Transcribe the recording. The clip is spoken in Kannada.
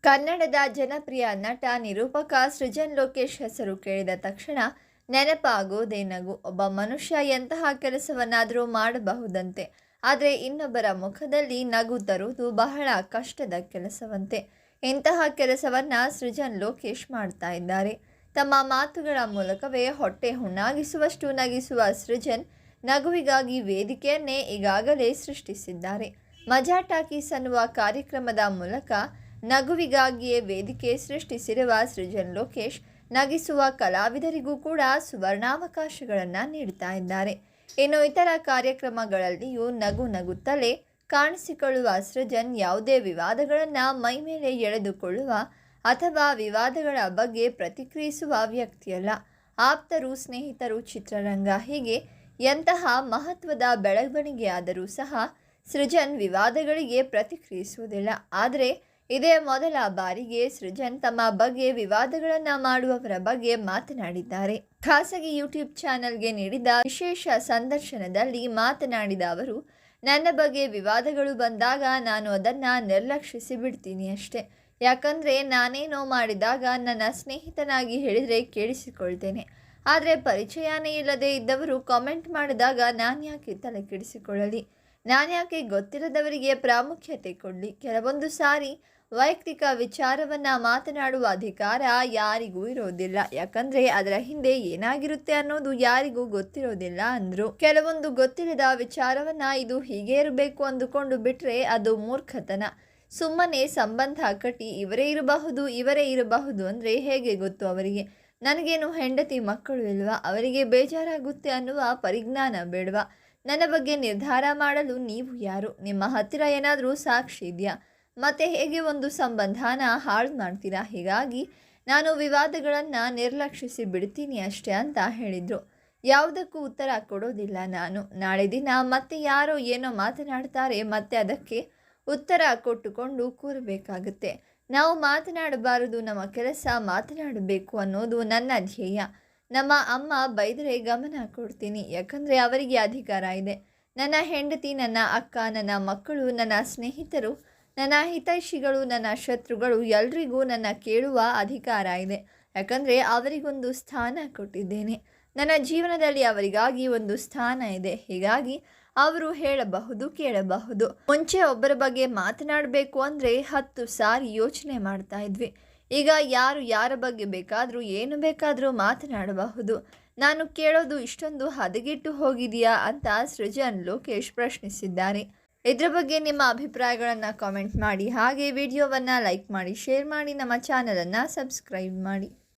ಕನ್ನಡದ ಜನಪ್ರಿಯ ನಟ, ನಿರೂಪಕ ಸೃಜನ್ ಲೋಕೇಶ್ ಹೆಸರು ಕೇಳಿದ ತಕ್ಷಣ ನೆನಪಾಗೋದೇ ನಗು. ಒಬ್ಬ ಮನುಷ್ಯ ಎಂತಹ ಕೆಲಸವನ್ನಾದರೂ ಮಾಡಬಹುದಂತೆ. ಆದರೆ ಇನ್ನೊಬ್ಬರ ಮುಖದಲ್ಲಿ ನಗು ತರುವುದು ಬಹಳ ಕಷ್ಟದ ಕೆಲಸವಂತೆ. ಇಂತಹ ಕೆಲಸವನ್ನ ಸೃಜನ್ ಲೋಕೇಶ್ ಮಾಡ್ತಾ ಇದ್ದಾರೆ. ತಮ್ಮ ಮಾತುಗಳ ಮೂಲಕವೇ ಹೊಟ್ಟೆ ಹುಣ್ಣಾಗಿಸುವಷ್ಟು ನಗಿಸುವ ಸೃಜನ್ ನಗುವಿಗಾಗಿ ವೇದಿಕೆಯನ್ನೇ ಈಗಾಗಲೇ ಸೃಷ್ಟಿಸಿದ್ದಾರೆ. ಮಜಾ ಟಾಕೀಸ್ ಅನ್ನುವ ಕಾರ್ಯಕ್ರಮದ ಮೂಲಕ ನಗುವಿಗಾಗಿಯೇ ವೇದಿಕೆ ಸೃಷ್ಟಿಸಿರುವ ಸೃಜನ್ ಲೋಕೇಶ್ ನಗಿಸುವ ಕಲಾವಿದರಿಗೂ ಕೂಡ ಸುವರ್ಣಾವಕಾಶಗಳನ್ನು ನೀಡ್ತಾ ಇದ್ದಾರೆ. ಇನ್ನು ಇತರ ಕಾರ್ಯಕ್ರಮಗಳಲ್ಲಿಯೂ ನಗು ನಗುತ್ತಲೇ ಕಾಣಿಸಿಕೊಳ್ಳುವ ಸೃಜನ್ ಯಾವುದೇ ವಿವಾದಗಳನ್ನು ಮೈಮೇಲೆ ಎಳೆದುಕೊಳ್ಳುವ ಅಥವಾ ವಿವಾದಗಳ ಬಗ್ಗೆ ಪ್ರತಿಕ್ರಿಯಿಸುವ ವ್ಯಕ್ತಿಯಲ್ಲ. ಆಪ್ತರು, ಸ್ನೇಹಿತರು, ಚಿತ್ರರಂಗ ಹೀಗೆ ಎಂತಹ ಮಹತ್ವದ ಬೆಳವಣಿಗೆಯಾದರೂ ಸಹ ಸೃಜನ್ ವಿವಾದಗಳಿಗೆ ಪ್ರತಿಕ್ರಿಯಿಸುವುದಿಲ್ಲ. ಆದರೆ ಇದೇ ಮೊದಲ ಬಾರಿಗೆ ಸೃಜನ್ ತಮ್ಮ ಬಗ್ಗೆ ವಿವಾದಗಳನ್ನು ಮಾಡುವವರ ಬಗ್ಗೆ ಮಾತನಾಡಿದ್ದಾರೆ. ಖಾಸಗಿ ಯೂಟ್ಯೂಬ್ ಚಾನೆಲ್ಗೆ ನೀಡಿದ ವಿಶೇಷ ಸಂದರ್ಶನದಲ್ಲಿ ಮಾತನಾಡಿದ ಅವರು, ನನ್ನ ಬಗ್ಗೆ ವಿವಾದಗಳು ಬಂದಾಗ ನಾನು ಅದನ್ನು ನಿರ್ಲಕ್ಷಿಸಿ ಬಿಡ್ತೀನಿ ಅಷ್ಟೇ. ಯಾಕಂದರೆ ನಾನೇನೋ ಮಾಡಿದಾಗ ನನ್ನ ಸ್ನೇಹಿತನಾಗಿ ಹೇಳಿದರೆ ಕೇಳಿಸಿಕೊಳ್ತೇನೆ. ಆದರೆ ಪರಿಚಯನೇ ಇಲ್ಲದೆ ಇದ್ದವರು ಕಾಮೆಂಟ್ ಮಾಡಿದಾಗ ನಾನು ಯಾಕೆ ತಲೆ ಕೆಡಿಸಿಕೊಳ್ಳಲಿ? ನಾನು ಯಾಕೆ ಗೊತ್ತಿರದವರಿಗೆ ಪ್ರಾಮುಖ್ಯತೆ ಕೊಡಲಿ? ಕೆಲವೊಂದು ಸಾರಿ ವೈಯಕ್ತಿಕ ವಿಚಾರವನ್ನು ಮಾತನಾಡುವ ಅಧಿಕಾರ ಯಾರಿಗೂ ಇರೋದಿಲ್ಲ. ಯಾಕಂದ್ರೆ ಅದರ ಹಿಂದೆ ಏನಾಗಿರುತ್ತೆ ಅನ್ನೋದು ಯಾರಿಗೂ ಗೊತ್ತಿರೋದಿಲ್ಲ ಅಂದ್ರು. ಕೆಲವೊಂದು ಗೊತ್ತಿಲ್ಲದ ವಿಚಾರವನ್ನ ಇದು ಹೀಗೆ ಇರಬೇಕು ಅಂದುಕೊಂಡು ಬಿಟ್ರೆ ಅದು ಮೂರ್ಖತನ. ಸುಮ್ಮನೆ ಸಂಬಂಧ ಕಟ್ಟಿ ಇವರೇ ಇರಬಹುದು ಇವರೇ ಇರಬಹುದು ಅಂದರೆ ಹೇಗೆ ಗೊತ್ತು ಅವರಿಗೆ? ನನಗೇನು ಹೆಂಡತಿ ಮಕ್ಕಳು ಇಲ್ವಾ? ಅವರಿಗೆ ಬೇಜಾರಾಗುತ್ತೆ ಅನ್ನುವ ಪರಿಜ್ಞಾನ ಬೇಡವಾ? ನನ್ನ ಬಗ್ಗೆ ನಿರ್ಧಾರ ಮಾಡಲು ನೀವು ಯಾರು? ನಿಮ್ಮ ಹತ್ತಿರ ಏನಾದರೂ ಸಾಕ್ಷಿ ಇದೆಯಾ? ಮತ್ತೆ ಹೇಗೆ ಒಂದು ಸಂಬಂಧನ ಹಾಳು ಮಾಡ್ತೀರಾ? ಹೀಗಾಗಿ ನಾನು ವಿವಾದಗಳನ್ನು ನಿರ್ಲಕ್ಷಿಸಿ ಬಿಡ್ತೀನಿ ಅಷ್ಟೇ ಅಂತ ಹೇಳಿದರು. ಯಾವುದಕ್ಕೂ ಉತ್ತರ ಕೊಡೋದಿಲ್ಲ ನಾನು. ನಾಳೆ ದಿನ ಮತ್ತೆ ಯಾರೋ ಏನೋ ಮಾತನಾಡ್ತಾರೆ, ಮತ್ತೆ ಅದಕ್ಕೆ ಉತ್ತರ ಕೊಟ್ಟುಕೊಂಡು ಕೂರಬೇಕಾಗುತ್ತೆ. ನಾವು ಮಾತನಾಡಬಾರದು, ನಮ್ಮ ಕೆಲಸ ಮಾತನಾಡಬೇಕು ಅನ್ನೋದು ನನ್ನ ಧ್ಯೇಯ. ನಮ್ಮ ಅಮ್ಮ ಬೈದರೆ ಗಮನ ಕೊಡ್ತೀನಿ, ಯಾಕಂದರೆ ಅವರಿಗೆ ಅಧಿಕಾರ ಇದೆ. ನನ್ನ ಹೆಂಡತಿ, ನನ್ನ ಅಕ್ಕ, ನನ್ನ ಮಕ್ಕಳು, ನನ್ನ ಸ್ನೇಹಿತರು ನನ್ನ ಹಿತೈಷಿಗಳು, ನನ್ನ ಶತ್ರುಗಳು ಎಲ್ರಿಗೂ ನನ್ನ ಕೇಳುವ ಅಧಿಕಾರ ಇದೆ. ಯಾಕಂದರೆ ಅವರಿಗೊಂದು ಸ್ಥಾನ ಕೊಟ್ಟಿದ್ದೇನೆ. ನನ್ನ ಜೀವನದಲ್ಲಿ ಅವರಿಗಾಗಿ ಒಂದು ಸ್ಥಾನ ಇದೆ. ಹೀಗಾಗಿ ಅವರು ಹೇಳಬಹುದು, ಕೇಳಬಹುದು. ಮುಂಚೆ ಒಬ್ಬರ ಬಗ್ಗೆ ಮಾತನಾಡಬೇಕು ಅಂದರೆ ಹತ್ತು ಸಾರಿ ಯೋಚನೆ ಮಾಡ್ತಾ ಇದ್ವಿ. ಈಗ ಯಾರು ಯಾರ ಬಗ್ಗೆ ಬೇಕಾದರೂ, ಏನು ಬೇಕಾದರೂ ಮಾತನಾಡಬಹುದು. ನಾನು ಕೇಳೋದು ಇಷ್ಟೊಂದು ಹದಗೆಟ್ಟು ಹೋಗಿದೆಯಾ ಅಂತ ಸೃಜನ್ ಲೋಕೇಶ್ ಪ್ರಶ್ನಿಸಿದ್ದಾರೆ. ಇದರ ಬಗ್ಗೆ ನಿಮ್ಮ ಅಭಿಪ್ರಾಯಗಳನ್ನು ಕಾಮೆಂಟ್ ಮಾಡಿ. ಹಾಗೆ ವಿಡಿಯೋವನ್ನು ಲೈಕ್ ಮಾಡಿ ಶೇರ್ ಮಾಡಿ, ನಮ್ಮ ಚಾನಲನ್ನು ಸಬ್ಸ್ಕ್ರೈಬ್ ಮಾಡಿ.